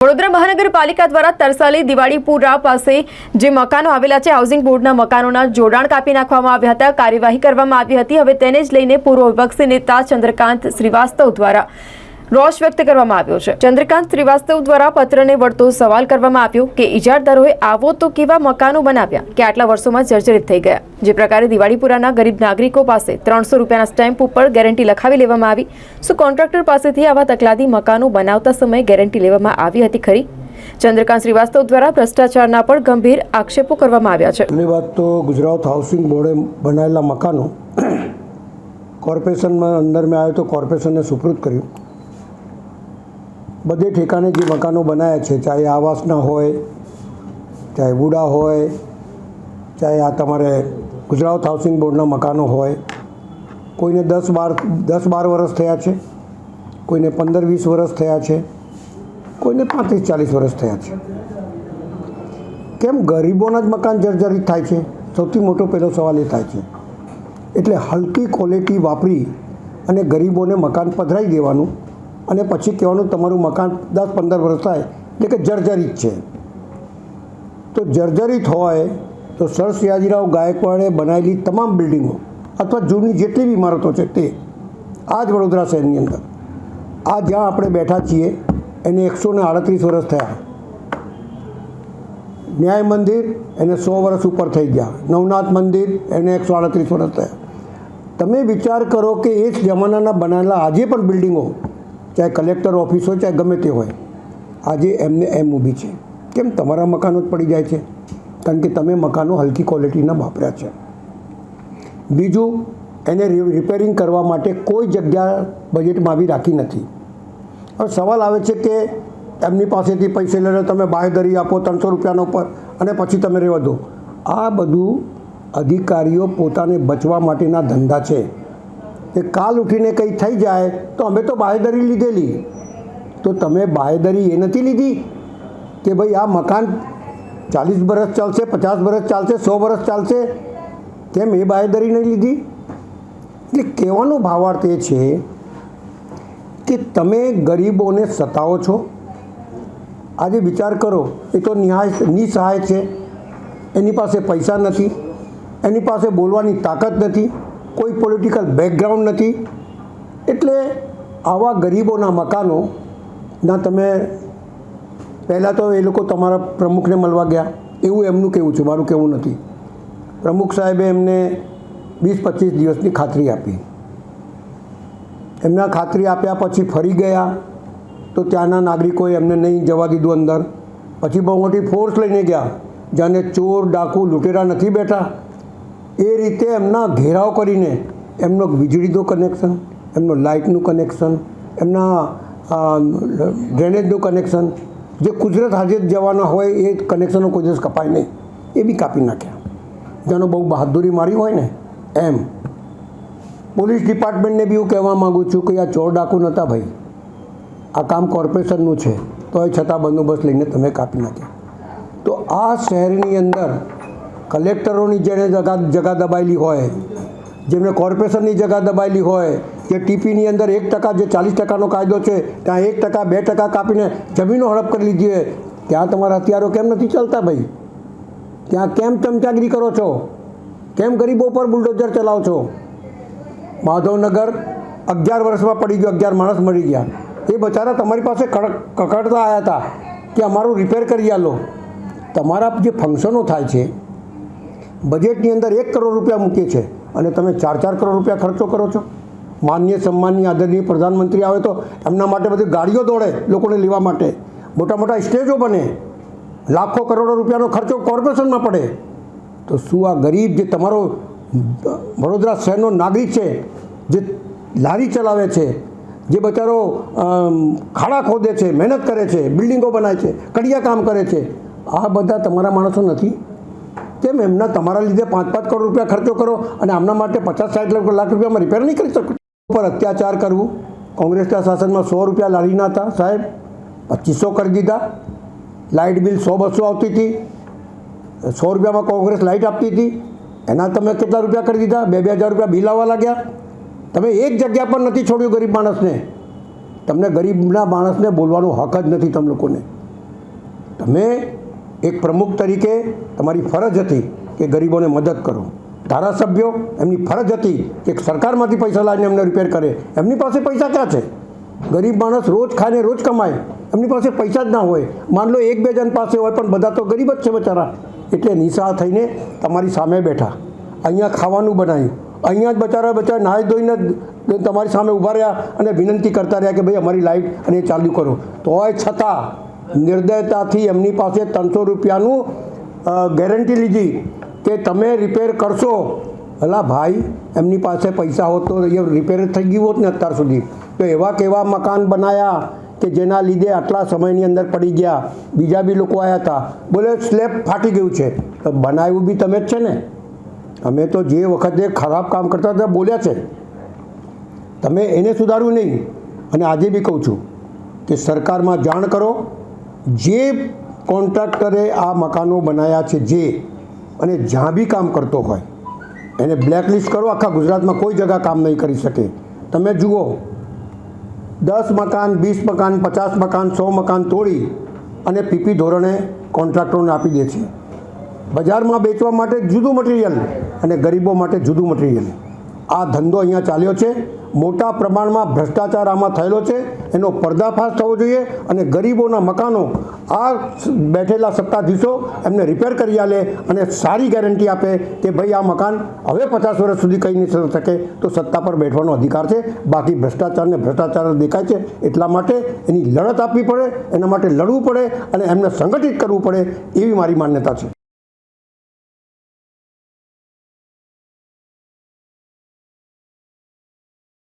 વડોદરા મહાનગરપાલિકા દ્વારા તરસાલી દિવાળીપુરા પાસે જે મકાનો આવેલા છે હાઉસિંગ બોર્ડના મકાનોના જોડાણ કાપી નાખવામાં આવ્યા હતા. કાર્યવાહી કરવામાં આવી હતી. હવે તેને જ લઈને પૂર્વ વિપક્ષી નેતા ચંદ્રકાંત શ્રીવાસ્તવ દ્વારા રોષ વ્યક્ત કરવામાં આવ્યો છે. ચંદ્રકાંત શ્રીવાસ્તવ દ્વારા પત્રને વળતો સવાલ કરવામાં આવ્યો કે ઇજારદારોએ આવો તો કેવા મકાનો બનાવ્યા કે આટલા વર્ષોમાં જર્જરિત થઈ ગયા? જે પ્રકારે દિવાળીપુરાના ગરીબ નાગરિકો પાસે ત્રણસો રૂપિયાના સ્ટેમ્પ ઉપર ગેરંટી લખાવી લેવામાં આવી. શું કોન્ટ્રાક્ટર પાસેથી આવા તકલાદી મકાનો બનાવતા સમયે ગેરંટી લેવામાં આવી હતી ખરી? ચંદ્રકાંત શ્રીવાસ્તવ દ્વારા ભ્રષ્ટાચારના પણ ગંભીર આક્ષેપો કરવામાં આવ્યા છે. પહેલી વાત તો ગુજરાત હાઉસિંગ બોર્ડે બનાવેલા મકાનો કોર્પોરેશનમાં અંદર મેં આવ્યો તો કોર્પોરેશનને સુપૃત કર્યું. બધે ઠેકાણે જે મકાનો બનાવ્યા છે, ચાહે આવાસના હોય, ચાહે વુડા હોય, ચાહે આ તમારે ગુજરાત હાઉસિંગ બોર્ડના મકાનો હોય, કોઈને દસ બાર દસ બાર વર્ષ થયા છે, કોઈને પંદર વીસ વર્ષ થયા છે, કોઈને પાંત્રીસ ચાલીસ વર્ષ થયા છે. કેમ ગરીબોના જ મકાન જર્જરિત થાય છે? સૌથી મોટો પહેલો સવાલ એ થાય છે. એટલે હલકી ક્વોલિટી વાપરી અને ગરીબોને મકાન પધરાઈ દેવાનું અને પછી કહેવાનું તમારું મકાન દસ પંદર વર્ષ થાય, એટલે કે જર્જરિત છે. તો જર્જરિત હોય તો સર સયાજીરાવ ગાયકવાડે બનાવેલી તમામ બિલ્ડિંગો અથવા જૂની જેટલી બી ઇમારતો છે તે આ જ વડોદરા શહેરની અંદર. આ જ્યાં આપણે બેઠા છીએ, એને એકસો ને આડત્રીસ વર્ષ થયા. ન્યાય મંદિર એને સો વર્ષ ઉપર થઈ ગયા. નવનાથ મંદિર એને એકસો આડત્રીસ વર્ષ થયા. તમે વિચાર કરો કે એ જ જમાનાના બનાવેલા આજે પણ બિલ્ડિંગો ચાહે કલેક્ટર ઓફિસ હોય, ચાહે ગમે તે હોય, આજે એમને એમ ઊભી છે. કેમ? તમારા મકાનો જ પડી જાય છે. કારણ કે તમે મકાનો હલકી ક્વોલિટીના વાપર્યા છે. બીજું, એને રિપેરિંગ કરવા માટે કોઈ જગ્યા બજેટમાં આવી રાખી નથી. હવે સવાલ આવે છે કે એમની પાસેથી પૈસે લઈને તમે બાહેધરી આપો ત્રણસો રૂપિયાનો ઉપર અને પછી તમે રહેવા દો. આ બધું અધિકારીઓ પોતાને બચવા માટેના ધંધા છે. કે કાલ ઉઠીને કંઈ થઈ જાય તો અમે તો બાહેદરી લીધેલી. તો તમે બાહેદરી એ નથી લીધી કે ભાઈ આ મકાન ચાલીસ વર્ષ ચાલશે, પચાસ વર્ષ ચાલશે, સો વર્ષ ચાલશે? કેમ એ બાહેદરી નહીં લીધી? એટલે કહેવાનો ભાવાર્થ એ છે કે તમે ગરીબોને સતાવો છો. આજે વિચાર કરો, એ તો નિહાય નિસહાય છે. એની પાસે પૈસા નથી, એની પાસે બોલવાની તાકાત નથી. કોઈ પોલિટિકલ બેકગ્રાઉન્ડ નથી. એટલે આવા ગરીબોના મકાનો, ના તમે પહેલાં તો એ લોકો તમારા પ્રમુખને મળવા ગયા. એવું એમનું કહેવું છે, મારું કહેવું નથી. પ્રમુખ સાહેબે એમને વીસ પચીસ દિવસની ખાતરી આપી. એમના ખાતરી આપ્યા પછી ફરી ગયા. તો ત્યાંના નાગરિકોએ એમને નહીં જવા દીધું અંદર. પછી બહુ મોટી ફોર્સ લઈને ગયા. જાણે ચોર, ડાકુ, લૂંટેરા નથી બેઠા. એ રીતે એમના ઘેરાવ કરીને એમનો વીજળીનું કનેક્શન, એમનું લાઇટનું કનેક્શન, એમના ડ્રેનેજનું કનેક્શન, જે કુદરત હાજર જવાના હોય એ કનેક્શનો કોઈ દિવસ કપાય નહીં, એ બી કાપી નાખ્યા. જેનો બહુ બહાદુરી મારી હોય ને, એમ. પોલીસ ડિપાર્ટમેન્ટને બી હું કહેવા માગું છું કે આ ચોર ડાકુ નહોતા ભાઈ. આ કામ કોર્પોરેશનનું છે તો એ છતાં બંદોબસ્ત લઈને તમે કાપી નાખ્યા. તો આ શહેરની અંદર કલેક્ટરોની જેને જગા જગા દબાયેલી હોય, જેમને કોર્પોરેશનની જગા દબાયેલી હોય, કે ટીપીની અંદર એક ટકા જે ચાલીસ ટકાનો કાયદો છે, ત્યાં એક ટકા, બે ટકા કાપીને જમીનો હડપ કરી લીધી હોય, ત્યાં તમારા હથિયારો કેમ નથી ચાલતા ભાઈ? ત્યાં કેમ ચમચાગીરી કરો છો? કેમ ગરીબો પર બુલડોઝર ચલાવો છો? માધવનગર અગિયાર વર્ષમાં પડી ગયો, અગિયાર માણસ મરી ગયા. એ બચારા તમારી પાસે કકડતા આવ્યા હતા કે અમારું રિપેર કરી આલો. તમારા જે ફંક્શનો થાય છે બજેટની અંદર એક કરોડ રૂપિયા મૂકીએ છે અને તમે ચાર ચાર કરોડ રૂપિયા ખર્ચો કરો છો. માન્ય સન્માનની આદરણીય પ્રધાનમંત્રી આવે તો એમના માટે બધી ગાડીઓ દોડે લોકોને લેવા માટે. મોટા મોટા સ્ટેજો બને. લાખો કરોડો રૂપિયાનો ખર્ચો કોર્પોરેશનમાં પડે. તો શું આ ગરીબ જે તમારો વડોદરા શહેરનો નાગરિક છે, જે લારી ચલાવે છે, જે બચારો ખાડા ખોદે છે, મહેનત કરે છે, બિલ્ડિંગો બનાવે છે, કડિયા કામ કરે છે, આ બધા તમારા માણસો નથી. કેમ? એમના તમારા લીધે પાંચ પાંચ કરોડ રૂપિયા ખર્ચો કરો અને આમના માટે પચાસ સાઠ લાખ લાખ રૂપિયામાં રિપેર નહીં કરી શકો. ઉપર અત્યાચાર કરવું. કોંગ્રેસના શાસનમાં સો રૂપિયા લારીના હતા સાહેબ. પચીસો કરી દીધા. લાઇટ બિલ સો બસો આવતી હતી. સો રૂપિયામાં કોંગ્રેસ લાઇટ આપતી હતી. એના તમે કેટલા રૂપિયા કરી દીધા? બે બે હજાર રૂપિયા બિલ આવવા લાગ્યા. તમે એક જગ્યા પર નથી છોડ્યું ગરીબ માણસને. તમને ગરીબના માણસને બોલવાનો હક જ નથી તમે લોકોને. તમે એક પ્રમુખ તરીકે તમારી ફરજ હતી કે ગરીબોને મદદ કરો. ધારાસભ્યો એમની ફરજ હતી કે સરકારમાંથી પૈસા લાવીને એમને રિપેર કરે. એમની પાસે પૈસા ક્યાં છે? ગરીબ માણસ રોજ ખાઈને રોજ કમાય. એમની પાસે પૈસા જ ના હોય. માન લો એક બે જણ પાસે હોય પણ બધા તો ગરીબ જ છે બચારા. એટલે નિશાળ થઈને તમારી સામે બેઠા. અહીંયા ખાવાનું બનાવ્યું. અહીંયા જ બચારા બચારા નાહી ધોઈને તમારી સામે ઊભા રહ્યા અને વિનંતી કરતા રહ્યા કે ભાઈ અમારી લાઈટ અને ચાલુ કરો. તોય છતાં નિર્દયતાથી એમની પાસે ત્રણસો રૂપિયાનું ગેરંટી લીધી કે તમે રિપેર કરશો. અલા ભાઈ, એમની પાસે પૈસા હોત તો એ રિપેર થઈ ગયું હોત ને અત્યાર સુધી. તો એવા કેવા મકાન બનાયા કે જેના લીધે આટલા સમયની અંદર પડી ગયા. બીજા બી લોકો આવ્યા હતા. બોલે, સ્લેબ ફાટી ગયું છે. તો બનાવ્યું બી તમે જ છે ને. અમે તો જે વખતે ખરાબ કામ કરતા હતા બોલ્યા છે. તમે એને સુધારવું નહીં. અને આજે બી કહું છું કે સરકારમાં જાણ કરો. જે કોન્ટ્રાક્ટરે આ મકાનો બનાવ્યા છે જે અને જ્યાં બી કામ કરતો હોય, એને બ્લેકલિસ્ટ કરો, આખા ગુજરાતમાં કોઈ જગા કામ નહીં કરી શકે. તમે જુઓ, દસ મકાન, વીસ મકાન, પચાસ મકાન, સો મકાન તોડી અને પીપી ધોરણે કોન્ટ્રાક્ટરોને આપી દે છે. બજારમાં વેચવા માટે જુદું મટીરિયલ અને ગરીબો માટે જુદું મટીરિયલ આ ધંધો અહીંયા ચાલ્યો છે. મોટા પ્રમાણમાં ભ્રષ્ટાચાર આમાં થયેલો છે. એનો પર્દાફાશ થવો જોઈએ અને ગરીબોના મકાનો આ બેઠેલા સત્તાધીશો એમને રિપેર કરી આલે અને સારી ગેરંટી આપે કે ભાઈ આ મકાન હવે પચાસ વર્ષ સુધી કંઈ નહીં શકે તો સત્તા પર બેઠવાનો અધિકાર છે. બાકી ભ્રષ્ટાચારને ભ્રષ્ટાચાર દેખાય છે. એટલા માટે એની લડત આપવી પડે, એના માટે લડવું પડે અને એમને સંગઠિત કરવું પડે એવી મારી માન્યતા છે.